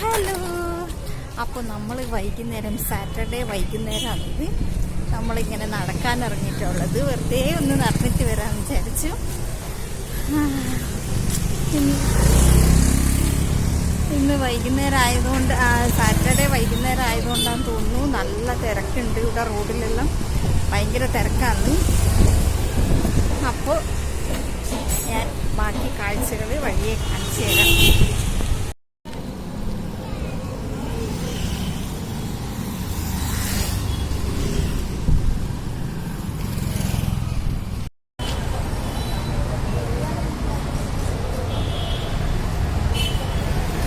Hello. അപ്പോൾ നമ്മൾ വൈകുന്നേരം സാറ്റർഡേ വൈകുന്നേരമാണിത് നമ്മളിങ്ങനെ നടക്കാൻ ഇറങ്ങിയിട്ടുള്ളത്. വെറുതെ ഒന്ന് നടന്നിട്ട് വരാമെന്ന് വിചാരിച്ചു. ഇന്ന് വൈകുന്നേരം ആയതുകൊണ്ട് സാറ്റർഡേ വൈകുന്നേരം ആയതുകൊണ്ടാന്ന് തോന്നുന്നു. നല്ല തിരക്കുണ്ട് ഇവിടെ റോഡിലെല്ലാം. ഭയങ്കര തിരക്കാണ്. അപ്പോൾ ഞാൻ ബാക്കി കാഴ്ചകൾ വഴിയെ കാണിച്ചു തരാം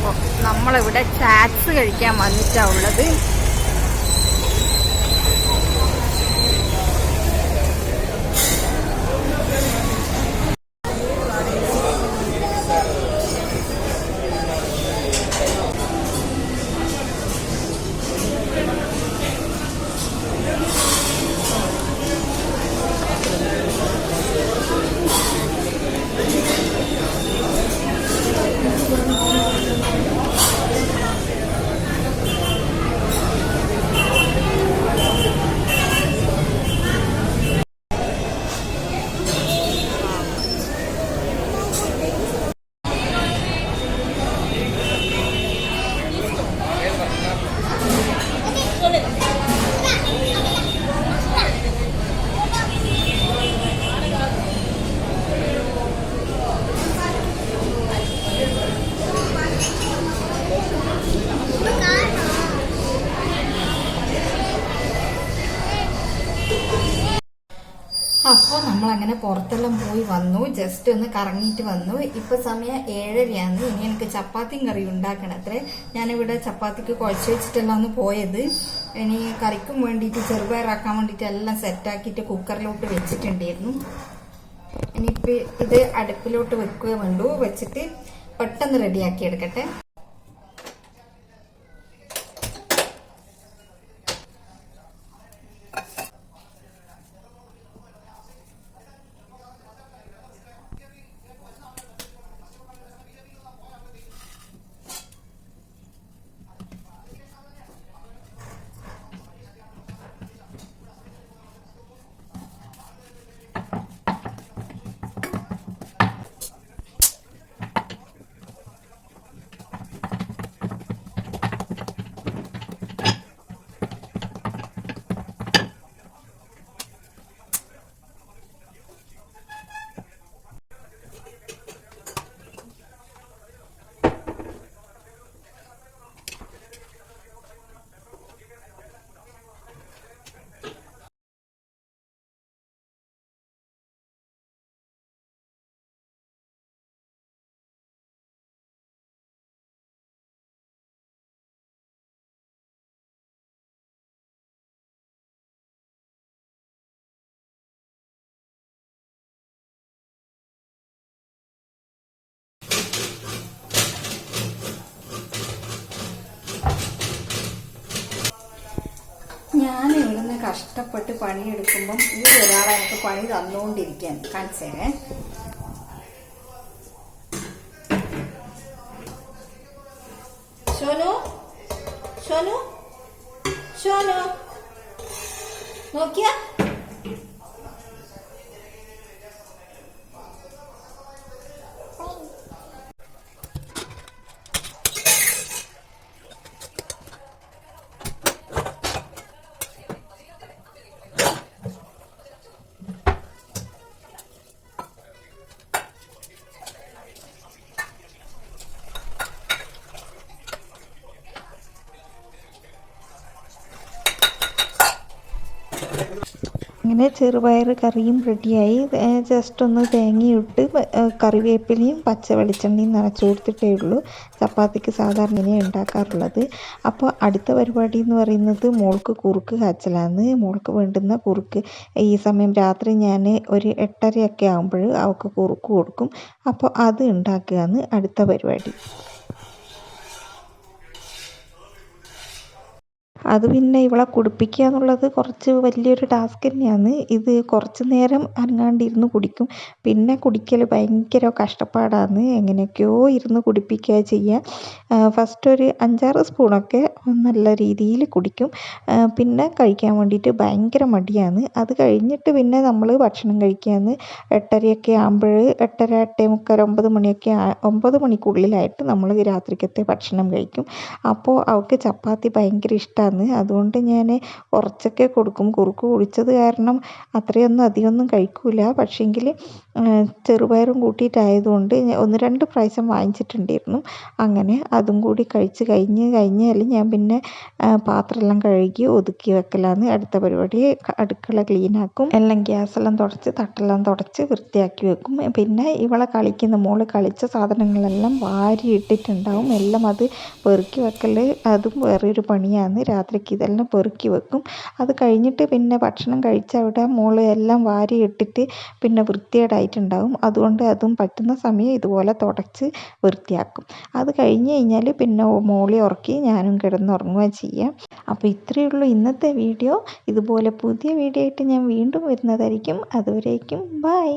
അപ്പോൾ നമ്മളിവിടെ ചാറ്റ്സ് കഴിക്കാൻ വന്നിട്ടാണ് ഉള്ളത്? അപ്പോൾ നമ്മളങ്ങനെ പുറത്തെല്ലാം പോയി വന്നു ജസ്റ്റ് ഒന്ന് കറങ്ങിയിട്ട് വന്നു. ഇപ്പൊ സമയം ഏഴരയാണ്. ഇനി എനിക്ക് ചപ്പാത്തിയും കറി ഉണ്ടാക്കണം അത്രേ. ഞാനിവിടെ ചപ്പാത്തിക്ക് കുഴച്ച് വെച്ചിട്ടെല്ലാം ഒന്ന് പോയത്. ഇനി കറിക്കും വേണ്ടിയിട്ട് ചെറുപയറാക്കാൻ വേണ്ടിയിട്ട് എല്ലാം സെറ്റാക്കിയിട്ട് കുക്കറിലോട്ട് വെച്ചിട്ടുണ്ടായിരുന്നു. ഇനിയിപ്പോൾ ഇത് അടുപ്പിലോട്ട് വെക്കുക വേണ്ടു. വെച്ചിട്ട് പെട്ടെന്ന് റെഡിയാക്കി എടുക്കട്ടെ ഞാൻ ഇവിടുന്ന് കഷ്ടപ്പെട്ട് പണിയെടുക്കുമ്പം ഈ ഒരാൾ എനിക്ക് പണി തന്നുകൊണ്ടിരിക്കാൻ കാണിച്ചേ. ഷോനു? ഷോനു? ഷോനു? നോക്കിയ? അങ്ങനെ ചെറുപയർ കറിയും റെഡിയായി. ജസ്റ്റ് ഒന്ന് തേങ്ങയിട്ട് കറിവേപ്പിലയും പച്ച വെളിച്ചെണ്ണയും നനച്ചു കൊടുത്തിട്ടേ ഉള്ളൂ. ചപ്പാത്തിക്ക് സാധാരണ ഇങ്ങനെ ഉണ്ടാക്കാറുള്ളത്. അപ്പോൾ അടുത്ത പരിപാടി എന്ന് പറയുന്നത് മോൾക്ക് കുറുക്ക് കാച്ചലാണ്. മോൾക്ക് വേണ്ടുന്ന കുറുക്ക്. ഈ സമയം രാത്രി ഞാൻ ഒരു എട്ടരയൊക്കെ ആകുമ്പോൾ അവൾക്ക് കുറുക്ക് കൊടുക്കും. അപ്പോൾ അത് ഉണ്ടാക്കുകയാണ് അടുത്ത പരിപാടി. അത് പിന്നെ ഇവളെ കുടിപ്പിക്കുക എന്നുള്ളത് കുറച്ച് വലിയൊരു ടാസ്ക് തന്നെയാണ്. ഇത് കുറച്ച് നേരം അനങ്ങാണ്ടിരുന്ന് കുടിക്കും. പിന്നെ കുടിക്കൽ ഭയങ്കര കഷ്ടപ്പാടാണ്. എങ്ങനെയൊക്കെയോ ഇരുന്ന് കുടിപ്പിക്കുക ചെയ്യുക ഫസ്റ്റ് ഒരു അഞ്ചാറ് സ്പൂണൊക്കെ നല്ല രീതിയിൽ കുടിക്കും. പിന്നെ കഴിക്കാൻ വേണ്ടിയിട്ട് ഭയങ്കര മടിയാണ്. അത് കഴിഞ്ഞിട്ട് പിന്നെ നമ്മൾ ഭക്ഷണം കഴിക്കുകയാണ് എട്ടരയൊക്കെ ആകുമ്പോൾ എട്ടര എട്ടേ മുക്കാൽ ഒമ്പത് മണിയൊക്കെ ഒമ്പത് മണിക്കുള്ളിലായിട്ട് നമ്മൾ രാത്രിക്കത്തെ ഭക്ഷണം കഴിക്കും. അപ്പോൾ അവൾക്ക് ചപ്പാത്തി ഭയങ്കര ഇഷ്ടമാണ് അതുകൊണ്ട് ഞാൻ കുറച്ചൊക്കെ കൊടുക്കും. കുറുക്ക് കുടിച്ചത് കാരണം അത്രയൊന്നും അധികമൊന്നും കഴിക്കൂല. പക്ഷേങ്കിൽ ചെറുപയറും കൂട്ടിയിട്ടായതുകൊണ്ട് ഒന്ന് രണ്ട് പ്രാവശ്യം വാങ്ങിച്ചിട്ടുണ്ടായിരുന്നു. അങ്ങനെ അതും കൂടി കഴിച്ച് കഴിഞ്ഞ് കഴിഞ്ഞാൽ ഞാൻ പിന്നെ പാത്രമെല്ലാം കഴുകി ഒതുക്കി വെക്കലാണ് അടുത്ത പരിപാടി അടുക്കള ക്ലീൻ ആക്കും എല്ലാം ഗ്യാസെല്ലാം തുടച്ച് തട്ടെല്ലാം തുടച്ച് വൃത്തിയാക്കി വെക്കും. പിന്നെ ഇവളെ കളിക്കുന്ന മോൾ കളിച്ച സാധനങ്ങളെല്ലാം വാരി ഇട്ടിട്ടുണ്ടാവും എല്ലാം അത് പെറുക്കി വെക്കൽ അതും വേറൊരു പണിയാണ് രാത്രിക്ക് ഇതെല്ലാം പെറുക്കി വെക്കും. അത് കഴിഞ്ഞിട്ട് പിന്നെ ഭക്ഷണം കഴിച്ച അവിടെ മോൾ എല്ലാം വാരി ഇട്ടിട്ട് പിന്നെ വൃത്തികേടായിട്ടുണ്ടാവും. അതുകൊണ്ട് അതും പറ്റുന്ന സമയം ഇതുപോലെ തുടച്ച് വൃത്തിയാക്കും. അത് കഴിഞ്ഞ് കഴിഞ്ഞാൽ പിന്നെ മോളെ ഉറക്കി ഞാനും കിടന്നുറങ്ങുക ചെയ്യാം. അപ്പോൾ ഇത്രയേ ഉള്ളൂ ഇന്നത്തെ വീഡിയോ. ഇതുപോലെ പുതിയ വീഡിയോ ആയിട്ട് ഞാൻ വീണ്ടും വരുന്നതായിരിക്കും. അതുവരേക്കും ബൈ.